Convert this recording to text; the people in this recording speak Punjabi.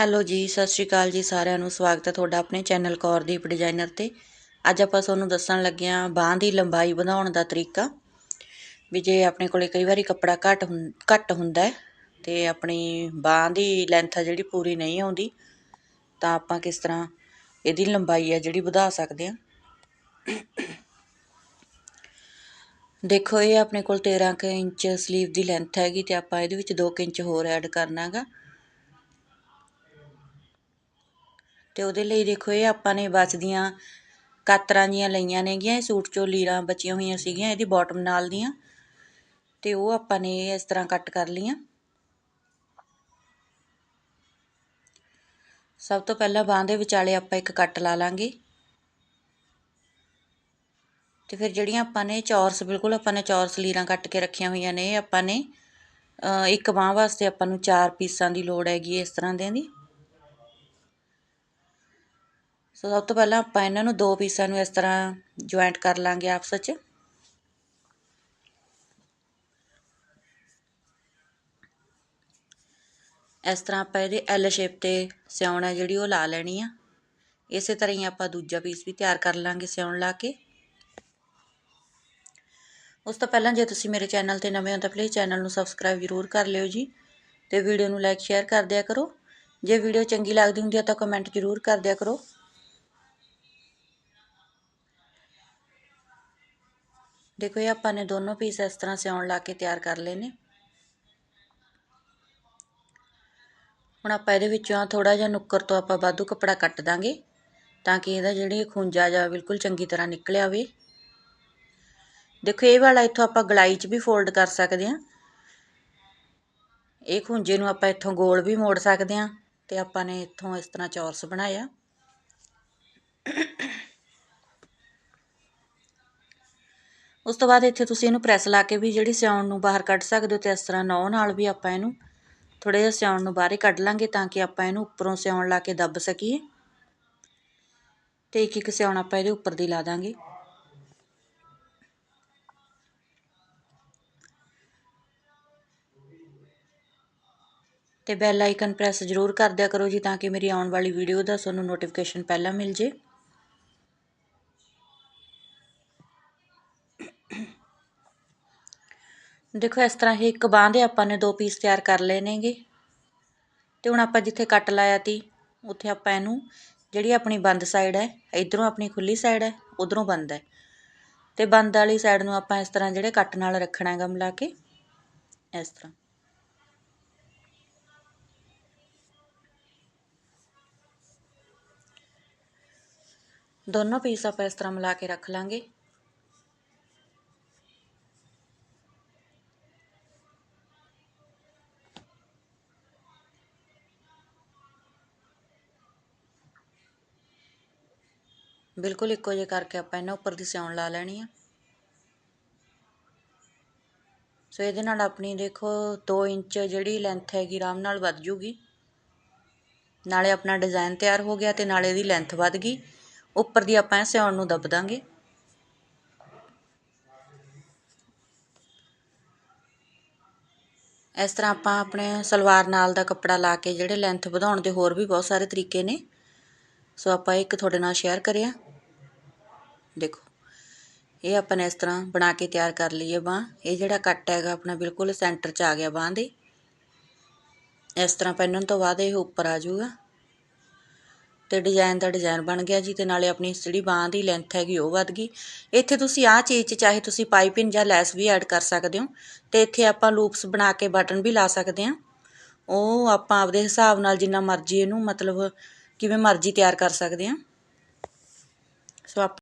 ਹੈਲੋ ਜੀ, ਸਤਿ ਸ਼੍ਰੀ ਅਕਾਲ ਜੀ ਸਾਰਿਆਂ ਨੂੰ। ਸਵਾਗਤ ਹੈ ਤੁਹਾਡਾ ਆਪਣੇ ਚੈਨਲ ਕੌਰਦੀਪ ਡਿਜ਼ਾਈਨਰ ਤੇ। ਅੱਜ ਆਪਾਂ ਤੁਹਾਨੂੰ ਦੱਸਣ ਲੱਗੇ ਹਾਂ ਬਾਂਹ ਦੀ ਲੰਬਾਈ ਵਧਾਉਣ ਦਾ ਤਰੀਕਾ, ਵੀ ਜੇ ਆਪਣੇ ਕੋਲੇ ਕਈ ਵਾਰੀ ਕੱਪੜਾ ਘੱਟ ਹੁੰ- ਘੱਟ ਹੁੰਦਾ ਹੈ ਤੇ ਆਪਣੀ ਬਾਂਹ ਦੀ ਲੈਂਥ ਆ ਜਿਹੜੀ ਪੂਰੀ ਨਹੀਂ ਆਉਂਦੀ, ਤਾਂ ਆਪਾਂ ਕਿਸ ਤਰ੍ਹਾਂ ਇਹਦੀ ਲੰਬਾਈ ਆ ਜਿਹੜੀ ਵਧਾ ਸਕਦੇ ਹਾਂ। ਦੇਖੋ, ਇਹ ਆਪਣੇ ਕੋਲ 13 ਕੁ ਇੰਚ ਸਲੀਵ ਦੀ ਲੈਂਥ ਹੈਗੀ ਤੇ ਆਪਾਂ ਇਹਦੇ ਵਿੱਚ 2 ਇੰਚ ਹੋਰ ਐਡ ਕਰਨਾ ਅਤੇ ਉਹਦੇ ਲਈ ਦੇਖੋ ਇਹ ਆਪਾਂ ਨੇ ਬਚਦੀਆਂ ਕਾਤਰਾਂ ਜਿਹੀਆਂ ਲਈਆਂ ਨੇਗੀਆਂ, ਇਹ ਸੂਟ ਚੋਂ ਲੀਰਾਂ ਬਚੀਆਂ ਹੋਈਆਂ ਸੀਗੀਆਂ, ਇਹਦੀ ਬਾਟਮ ਨਾਲ ਦੀਆਂ। ਅਤੇ ਉਹ ਆਪਾਂ ਨੇ ਇਸ ਤਰ੍ਹਾਂ ਕੱਟ ਕਰ ਲਈਆਂ। ਸਭ ਤੋਂ ਪਹਿਲਾਂ ਬਾਂਹ ਦੇ ਵਿਚਾਲੇ ਆਪਾਂ ਇੱਕ ਕੱਟ ਲਾ ਲਾਂਗੇ। ਤੇ ਫਿਰ ਜਿਹੜੀਆਂ ਆਪਾਂ ਨੇ ਚੌਰਸ, ਬਿਲਕੁਲ ਆਪਾਂ ਨੇ ਚੌਰਸ ਲੀਰਾਂ ਕੱਟ ਕੇ ਰੱਖੀਆਂ ਹੋਈਆਂ ਨੇ, ਇਹ ਆਪਾਂ ਨੇ ਇੱਕ ਬਾਂਹ ਵਾਸਤੇ ਆਪਾਂ ਨੂੰ ਚਾਰ ਪੀਸਾਂ ਦੀ ਲੋੜ ਹੈਗੀ ਇਸ ਤਰ੍ਹਾਂ ਦੇ ਦੀ। ਸੋ ਸਭ ਤੋਂ ਪਹਿਲਾਂ ਆਪਾਂ ਇਹਨਾਂ ਨੂੰ ਦੋ ਪੀਸਾਂ ਨੂੰ ਇਸ ਤਰ੍ਹਾਂ ਜੁਆਇੰਟ ਕਰ ਲਾਂਗੇ ਆਪਸ ਵਿੱਚ। ਇਸ ਤਰ੍ਹਾਂ ਆਪਾਂ ਇਹਦੇ ਐਲ ਸ਼ੇਪ ਤੇ ਸਿਉਣ ਹੈ ਜਿਹੜੀ ਉਹ ਲਾ ਲੈਣੀ ਆ। ਇਸੇ ਤਰ੍ਹਾਂ ਹੀ ਆਪਾਂ ਦੂਜਾ ਪੀਸ ਵੀ ਤਿਆਰ ਕਰ ਲਾਂਗੇ ਸਿਉਣ ਲਾ ਕੇ। ਉਸ ਤੋਂ ਪਹਿਲਾਂ ਜੇ ਤੁਸੀਂ ਮੇਰੇ ਚੈਨਲ ਤੇ ਨਵੇਂ ਹੋ ਤਾਂ ਪਲੀਜ਼ ਚੈਨਲ ਨੂੰ ਸਬਸਕ੍ਰਾਈਬ ਜ਼ਰੂਰ ਕਰ ਲਿਓ ਜੀ ਤੇ ਵੀਡੀਓ ਨੂੰ ਲਾਈਕ ਸ਼ੇਅਰ ਕਰ ਦਿਆ ਕਰੋ। ਜੇ ਵੀਡੀਓ ਚੰਗੀ ਲੱਗਦੀ ਹੁੰਦੀ ਹੈ ਤਾਂ ਕਮੈਂਟ ਜ਼ਰੂਰ ਕਰ ਦਿਆ ਕਰੋ। ਦੇਖੋ ਇਹ ਆਪਾਂ ਨੇ ਦੋਨੋਂ ਪੀਸ ਇਸ ਤਰ੍ਹਾਂ ਸਿਉਣ ਲਾ ਕੇ ਤਿਆਰ ਕਰ ਲਏ ਨੇ। ਹੁਣ ਆਪਾਂ ਇਹਦੇ ਵਿੱਚੋਂ ਥੋੜਾ ਜਿਹਾ ਨੁੱਕਰ ਤੋਂ ਆਪਾਂ ਵਾਧੂ ਕੱਪੜਾ ਕੱਟ ਦਾਂਗੇ ਤਾਂ ਕਿ ਇਹਦਾ ਜਿਹੜੀ ਖੁੰਝਾ ਜਾ ਬਿਲਕੁਲ ਚੰਗੀ ਤਰ੍ਹਾਂ ਨਿਕਲ ਆਵੇ ਦੇਖੋ ਇਹ ਵਾਲਾ ਇੱਥੋਂ ਆਪਾਂ ਗਲਾਈ 'ਚ ਵੀ ਫੋਲਡ ਕਰ ਸਕਦੇ ਹਾਂ। ਇਹ ਖੁੰਝੇ ਨੂੰ ਆਪਾਂ ਇੱਥੋਂ ਗੋਲ ਵੀ ਮੋੜ ਸਕਦੇ ਹਾਂ ਤੇ ਆਪਾਂ ਨੇ ਇੱਥੋਂ ਇਸ ਤਰ੍ਹਾਂ ਚੌਰਸ ਬਣਾਇਆ। ਉਸ ਤੋਂ ਬਾਅਦ ਇੱਥੇ ਤੁਸੀਂ ਇਹਨੂੰ ਪ੍ਰੈਸ ਲਾ ਕੇ ਵੀ ਜਿਹੜੀ ਸਿਉਣ ਨੂੰ ਬਾਹਰ ਕੱਢ ਸਕਦੇ ਹੋ ਤੇ ਇਸ ਤਰ੍ਹਾਂ ਨੌ ਨਾਲ ਵੀ ਆਪਾਂ ਇਹਨੂੰ ਥੋੜ੍ਹਾ ਜਿਹਾ ਸਿਉਣ ਨੂੰ ਬਾਹਰ ਹੀ ਕੱਢ ਲਾਂਗੇ ਤਾਂ ਕਿ ਆਪਾਂ ਇਹਨੂੰ ਉੱਪਰੋਂ ਸਿਉਣ ਲਾ ਕੇ ਦੱਬ ਸਕੀਏ। ਤੇ ਇੱਕ ਇੱਕ ਸਿਉਣ ਆਪਾਂ ਇਹਦੇ ਉੱਪਰ ਦੀ ਲਾ ਦਾਂਗੇ। ਤੇ ਬੈਲ ਆਈਕਨ ਪ੍ਰੈਸ ਜ਼ਰੂਰ ਕਰ ਦਿਆ ਕਰੋ ਜੀ ਤਾਂ ਕਿ ਮੇਰੀ ਆਉਣ ਵਾਲੀ ਵੀਡੀਓ ਦਾ ਤੁਹਾਨੂੰ ਨੋਟੀਫਿਕੇਸ਼ਨ ਪਹਿਲਾਂ ਮਿਲ ਜੇ। ਦੇਖੋ, ਇਸ ਤਰ੍ਹਾਂ ਹੀ ਇੱਕ ਬਾਂਹ ਦੇ ਆਪਾਂ ਨੇ ਦੋ ਪੀਸ ਤਿਆਰ ਕਰ ਲਏ ਨੇਗੇ। ਅਤੇ ਹੁਣ ਆਪਾਂ ਜਿੱਥੇ ਕੱਟ ਲਾਇਆ ਤੀ, ਉੱਥੇ ਆਪਾਂ ਇਹਨੂੰ ਜਿਹੜੀ ਆਪਣੀ ਬੰਦ ਸਾਈਡ ਹੈ, ਇਧਰੋਂ ਆਪਣੀ ਖੁੱਲੀ ਸਾਈਡ ਹੈ, ਉਧਰੋਂ ਬੰਦ ਹੈ। ਅਤੇ ਬੰਦ ਵਾਲੀ ਸਾਈਡ ਨੂੰ ਆਪਾਂ ਇਸ ਤਰ੍ਹਾਂ ਜਿਹੜੇ ਕੱਟ ਨਾਲ ਰੱਖਣਾ ਹੈਗਾ ਮਿਲਾ ਕੇ, ਇਸ ਤਰ੍ਹਾਂ। ਦੋਨੋਂ ਪੀਸ ਆਪਾਂ ਇਸ ਤਰ੍ਹਾਂ ਮਿਲਾ ਕੇ ਰੱਖ ਲਾਂਗੇ। ਬਿਲਕੁਲ ਇੱਕੋ ਜਿਹੇ ਕਰਕੇ ਆਪਾਂ ਇਹਨਾਂ ਉੱਪਰ ਦੀ ਸਿਉਣ ਲਾ ਲੈਣੀ ਆ। ਸੋ ਇਹਦੇ ਨਾਲ ਆਪਣੀ ਦੇਖੋ 2 ਇੰਚ ਜਿਹੜੀ ਲੈਂਥ ਹੈਗੀ ਆਰਾਮ ਨਾਲ ਵੱਧ ਜੂਗੀ। ਨਾਲੇ ਆਪਣਾ ਡਿਜ਼ਾਈਨ ਤਿਆਰ ਹੋ ਗਿਆ ਤੇ ਨਾਲੇ ਇਹਦੀ ਲੈਂਥ ਵੱਧ ਗਈ। ਉੱਪਰ ਦੀ ਆਪਾਂ ਸਿਉਣ ਨੂੰ ਦੱਬ ਦਾਂਗੇ। ਇਸ ਤਰ੍ਹਾਂ ਆਪਾਂ ਆਪਣੇ ਸਲਵਾਰ ਨਾਲ ਦਾ ਕੱਪੜਾ ਲਾ ਕੇ ਜਿਹੜੇ ਲੈਂਥ ਵਧਾਉਣ ਦੇ ਹੋਰ ਵੀ ਬਹੁਤ ਸਾਰੇ ਤਰੀਕੇ ਨੇ। ਸੋ ਆਪਾਂ ਇੱਕ ਤੁਹਾਡੇ ਨਾਲ ਸ਼ੇਅਰ ਕਰਿਆ। ਦੇਖੋ, ਇਹ ਆਪਾਂ ਨੇ ਇਸ ਤਰ੍ਹਾਂ ਬਣਾ ਕੇ ਤਿਆਰ ਕਰ ਲਈਏ ਬਾਹ। ਇਹ ਜਿਹੜਾ ਕੱਟ ਹੈਗਾ ਆਪਣਾ ਬਿਲਕੁਲ ਸੈਂਟਰ 'ਚ ਆ ਗਿਆ ਬਾਹ ਦੇ। ਇਸ ਤਰ੍ਹਾਂ ਪਹਿਨਣ ਤੋਂ ਬਾਅਦ ਇਹ ਉੱਪਰ ਆ ਜਾਊਗਾ। ਤੇ ਡਿਜ਼ਾਈਨ ਦਾ ਡਿਜ਼ਾਈਨ ਬਣ ਗਿਆ ਜੀ ਤੇ ਨਾਲੇ ਆਪਣੀ ਜਿਹੜੀ ਬਾਹ ਦੀ ਲੈਂਥ ਹੈਗੀ ਉਹ ਵੱਧ ਗਈ। ਇੱਥੇ ਤੁਸੀਂ ਆਹ ਚੀਜ਼ 'ਚ ਚਾਹੇ ਤੁਸੀਂ ਪਾਈਪਿੰਗ ਜਾਂ ਲੈਸ ਵੀ ਐਡ ਕਰ ਸਕਦੇ ਹੋ। ਤੇ ਇੱਥੇ ਆਪਾਂ ਲੂਪਸ ਬਣਾ ਕੇ ਬਟਨ ਵੀ ਲਾ ਸਕਦੇ ਹਾਂ। ਉਹ ਆਪਾਂ ਆਪਦੇ ਹਿਸਾਬ ਨਾਲ ਜਿੰਨਾ ਮਰਜ਼ੀ ਇਹਨੂੰ ਮਤਲਬ ਕਿਵੇਂ ਮਰਜ਼ੀ ਤਿਆਰ ਕਰ ਸਕਦੇ ਹਾਂ। ਸੋ